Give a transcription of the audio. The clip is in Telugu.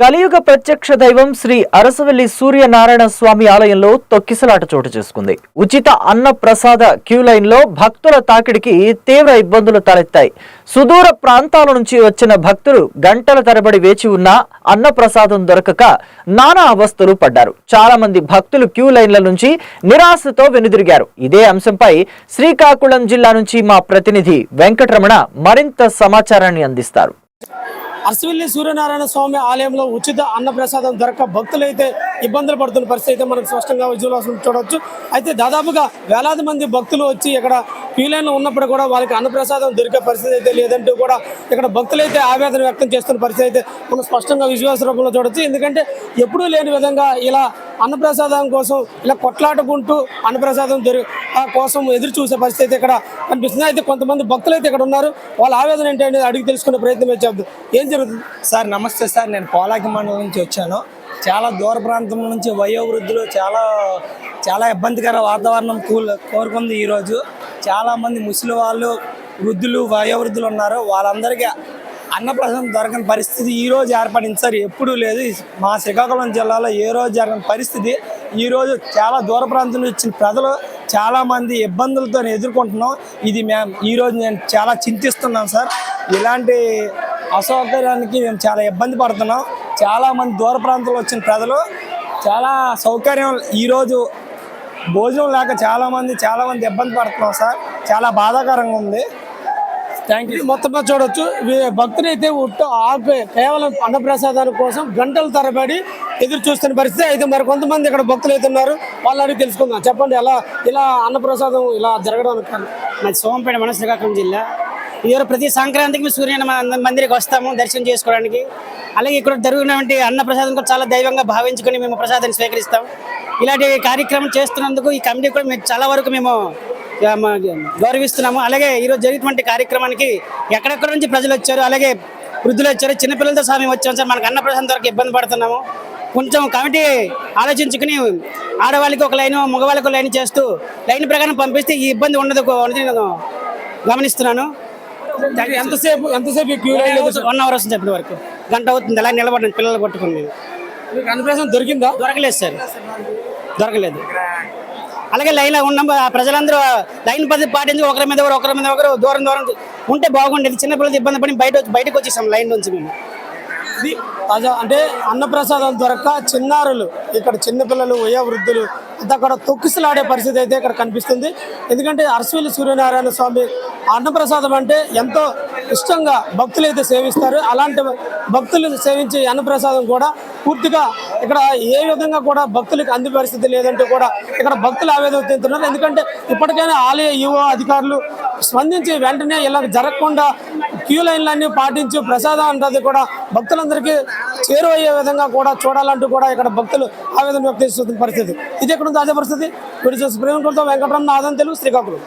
కలియుగ ప్రత్యక్ష దైవం శ్రీ అరసవల్లి సూర్యనారాయణ స్వామి ఆలయంలో తొక్కిసలాట చోటు చేసుకుంది. ఉచిత అన్న ప్రసాద క్యూ లైన్లో భక్తుల తాకిడికి తీవ్ర ఇబ్బందులు తలెత్తాయి. సుదూర ప్రాంతాల నుంచి వచ్చిన భక్తులు గంటల తరబడి వేచి ఉన్న అన్న ప్రసాదం దొరకక నానా అవస్థలు పడ్డారు. చాలా మంది భక్తులు క్యూ లైన్ల నుంచి నిరాశతో వెనుదిరిగారు. ఇదే అంశంపై శ్రీకాకుళం జిల్లా నుంచి మా ప్రతినిధి వెంకటరమణ మరింత సమాచారాన్ని అందిస్తారు. అరసవల్లి సూర్యనారాయణ స్వామి ఆలయంలో ఉచిత అన్నప్రసాదం దొరక భక్తులైతే ఇబ్బందులు పడుతున్న పరిస్థితి అయితే మనకు స్పష్టంగా విజువల్స్ చూడవచ్చు అయితే దాదాపుగా వేలాది మంది భక్తులు వచ్చి ఇక్కడ క్యూలైన్లో ఉన్నప్పుడు కూడా వాళ్ళకి అన్నప్రసాదం దొరికే పరిస్థితి అయితే లేదంటూ కూడా ఇక్కడ భక్తులైతే ఆవేదన వ్యక్తం చేస్తున్న పరిస్థితి అయితే మనం స్పష్టంగా విశ్వాస రూపంలో చూడొచ్చు. ఎందుకంటే ఎప్పుడూ లేని విధంగా ఇలా అన్నప్రసాదం కోసం ఇలా కొట్లాడుకుంటూ అన్నప్రసాదం దొరి ఆ కోసం ఎదురు చూసే పరిస్థితి అయితే ఇక్కడ కనిపిస్తుంది. అయితే కొంతమంది భక్తులు అయితే ఇక్కడ ఉన్నారు. వాళ్ళ ఆవేదన ఏంటి అనేది అడిగి తెలుసుకునే ప్రయత్నం చేద్దాం. ఏం జరుగుతుంది? సార్ నమస్తే సార్. నేను పోలాకి మండలం నుంచి వచ్చాను. చాలా దూర ప్రాంతం నుంచి వయోవృద్ధులు చాలా చాలా ఇబ్బందికర వాతావరణం కూల్ కోరుకుంది ఈరోజు. చాలామంది ముసలి వాళ్ళు వృద్ధులు వయోవృద్ధులు ఉన్నారు వాళ్ళందరికీ అన్నప్రసాదం దొరకని పరిస్థితి ఈ రోజు ఏర్పడింది. సార్ ఎప్పుడూ లేదు. మా శ్రీకాకుళం జిల్లాలో ఏ రోజు జరగని పరిస్థితి. ఈరోజు చాలా దూర ప్రాంతం నుంచి వచ్చిన ప్రజలు చాలామంది ఇబ్బందులతో ఎదుర్కొంటున్నాం. ఇది మేము ఈ రోజు నేను చాలా చింతిస్తున్నాం సార్. ఇలాంటి అసౌకర్యానికి మేము చాలా ఇబ్బంది పడుతున్నాం. చాలామంది దూర ప్రాంతంలో వచ్చిన ప్రజలు చాలా సౌకర్యం ఈరోజు భోజనం లేక చాలా మంది చాలా మంది ఇబ్బంది పడుతున్నాం సార్. చాలా బాధాకరంగా ఉంది. థ్యాంక్ యూ మొత్తం చూడొచ్చు. వీ- భక్తులైతే ఉట్టు ఆపే కేవలం అన్నప్రసాదాల కోసం గంటల తరబడి ఎదురు చూస్తున్న పరిస్థితి. అయితే మరి కొంతమంది ఇక్కడ భక్తులు అయితే ఉన్నారు. వాళ్ళు అడిగి తెలుసుకుందాం. చెప్పండి ఎలా ఇలా అన్నప్రసాదం ఇలా కారణం? మాది సోమంపేట మన శ్రీకాకుళం జిల్లా. ఇదివరకు ప్రతి సంక్రాంతికి మేము సూర్యన మందిరికి వస్తాము దర్శనం చేసుకోవడానికి. అలాగే ఇక్కడ జరుగుతున్నటువంటి అన్న ప్రసాదం కూడా చాలా దైవంగా భావించుకొని మేము ప్రసాదాన్ని స్వీకరిస్తాం. ఇలాంటి కార్యక్రమం చేస్తున్నందుకు ఈ కమిటీ కూడా మేము చాలా వరకు మేము గౌరవిస్తున్నాము. అలాగే ఈరోజు జరిగినటువంటి కార్యక్రమానికి ఎక్కడెక్కడ నుంచి ప్రజలు వచ్చారు అలాగే వృద్ధులు వచ్చారు చిన్నపిల్లలతో స్వామి వచ్చాం సార్. మనకు అన్న ప్రసాదం దొరక ఇబ్బంది పడుతున్నాము. కొంచెం కమిటీ ఆలోచించుకుని ఆడవాళ్ళకి ఒక లైన్ మగవాళ్ళకి ఒక లైన్ చేస్తూ లైన్ ప్రకారం పంపిస్తే ఈ ఇబ్బంది ఉండదు నేను గమనిస్తున్నాను. ఎంతసేపు ఎంతసేపు వన్ అవర్ వస్తుంది ఇప్పటి వరకు. గంట అవుతుంది అలా నిలబడిన పిల్లలు పట్టుకుని మీకు అన్నప్రసాదం దొరికిందా? దొరకలేదు సార్. దొరకలేదు. అలాగే లైన్ ఉన్నాం ప్రజలందరూ లైన్ పద్ధతి పాటించి ఒకరి మీద ఒకరు ఒకరి మీద ఒకరు దూరం దూరం ఉంటే బాగుండేది. చిన్నపిల్లలతో ఇబ్బంది పడి బయట వచ్చి- బయటకు వచ్చేసాం లైన్ నుంచి మేము. ఇది తాజా అంటే అన్నప్రసాదం దొరక్క చిన్నారులు ఇక్కడ చిన్నపిల్లలు వయో వృద్ధులు అంతా కూడా తొక్కిసలాడే పరిస్థితి అయితే ఇక్కడ కనిపిస్తుంది. ఎందుకంటే అరసవల్లి సూర్యనారాయణ స్వామి అన్నప్రసాదం అంటే ఎంతో ఇష్టంగా భక్తులు అయితే సేవిస్తారు. అలాంటి భక్తులు సేవించే అన్నప్రసాదం కూడా పూర్తిగా ఇక్కడ ఏ విధంగా కూడా భక్తులకు అంది పరిస్థితి లేదంటే కూడా ఇక్కడ భక్తులు ఆవేదన చెందుతున్నారు. ఎందుకంటే ఇప్పటికైనా ఆలయ యువ అధికారులు స్పందించి వెంటనే ఇలా జరగకుండా క్యూ లైన్లన్నీ పాటించి ప్రసాదం అంటది కూడా భక్తులందరికీ చేరువయ్యే విధంగా కూడా చూడాలంటూ కూడా ఇక్కడ భక్తులు ఆవేదన వ్యక్తం చేస్తున్న పరిస్థితి. ఇది ఎక్కడ ఉంది అదే పరిస్థితి. వీడియో చూసి ప్రేమ వెంకటరమణ ఆదం తెలుగు శ్రీకాకుళం.